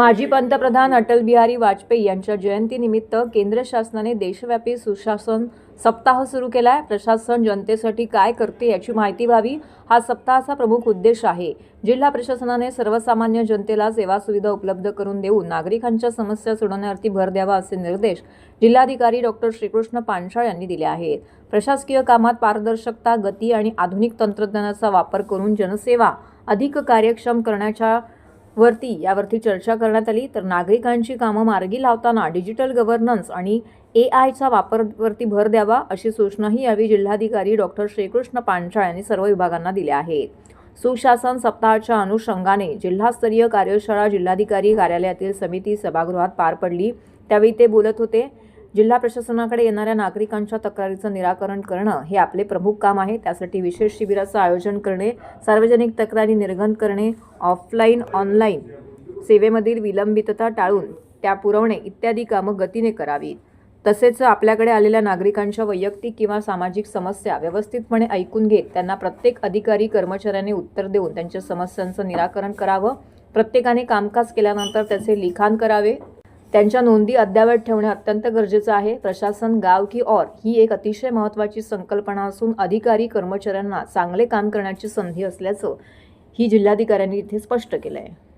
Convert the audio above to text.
माजी पंतप्रधान अटल बिहारी वाजपेयी यांच्या जयंतीनिमित्त केंद्र शासनाने देशव्यापी सुशासन सप्ताह सुरू केला आहे प्रशासन जनतेसाठी काय करते याची माहिती व्हावी. हा सप्ताहाचा प्रमुख उद्देश आहे. जिल्हा प्रशासनाने सर्वसामान्य जनतेला सेवा सुविधा उपलब्ध करून देऊन नागरिकांच्या समस्या सोडवण्यावरती भर द्यावा असे निर्देश जिल्हाधिकारी डॉक्टर श्रीकृष्ण पानशाळ यांनी दिले आहेत. प्रशासकीय कामात पारदर्शकता गती आणि आधुनिक तंत्रज्ञानाचा वापर करून जनसेवा अधिक कार्यक्षम करण्याच्या वरती यावरती चर्चा करण्यात आली. तर नागरिकांची कामं मार्गी लावताना डिजिटल गव्हर्नन्स आणि ए आयचा वापरवरती भर द्यावा अशी सूचनाही यावेळी जिल्हाधिकारी डॉक्टर श्रीकृष्ण पांचाळ यांनी सर्व विभागांना दिल्या आहेत. सुशासन सप्ताहाच्या अनुषंगाने जिल्हास्तरीय कार्यशाळा जिल्हाधिकारी कार्यालयातील समिती सभागृहात पार पडली. त्यावेळी ते बोलत होते जिल्हा प्रशासनाकडे येणाऱ्या नागरिकांच्या तक्रारीचं निराकरण करणं हे आपले प्रमुख काम आहे. त्यासाठी विशेष शिबिराचं आयोजन करणे सार्वजनिक तक्रारी निर्गमन करणे ऑफलाईन ऑनलाईन सेवेमधील विलंबितता टाळून त्या पुरवणे इत्यादी कामं गतीने करावी तसेच आपल्याकडे आलेल्या नागरिकांच्या वैयक्तिक किंवा सामाजिक समस्या व्यवस्थितपणे ऐकून घेत त्यांना प्रत्येक अधिकारी कर्मचाऱ्याने उत्तर देऊन त्यांच्या समस्यांचं निराकरण करावं. प्रत्येकाने कामकाज केल्यानंतर त्याचे लिखाण करावे. त्यांच्या नोंदी अद्यावत ठेवणे अत्यंत गरजेचं आहे. प्रशासन गाव की और ही एक अतिशय महत्त्वाची संकल्पना असून अधिकारी कर्मचाऱ्यांना चांगले काम करण्याची संधी असल्याचं ही जिल्हाधिकाऱ्यांनी इथे स्पष्ट केलं आहे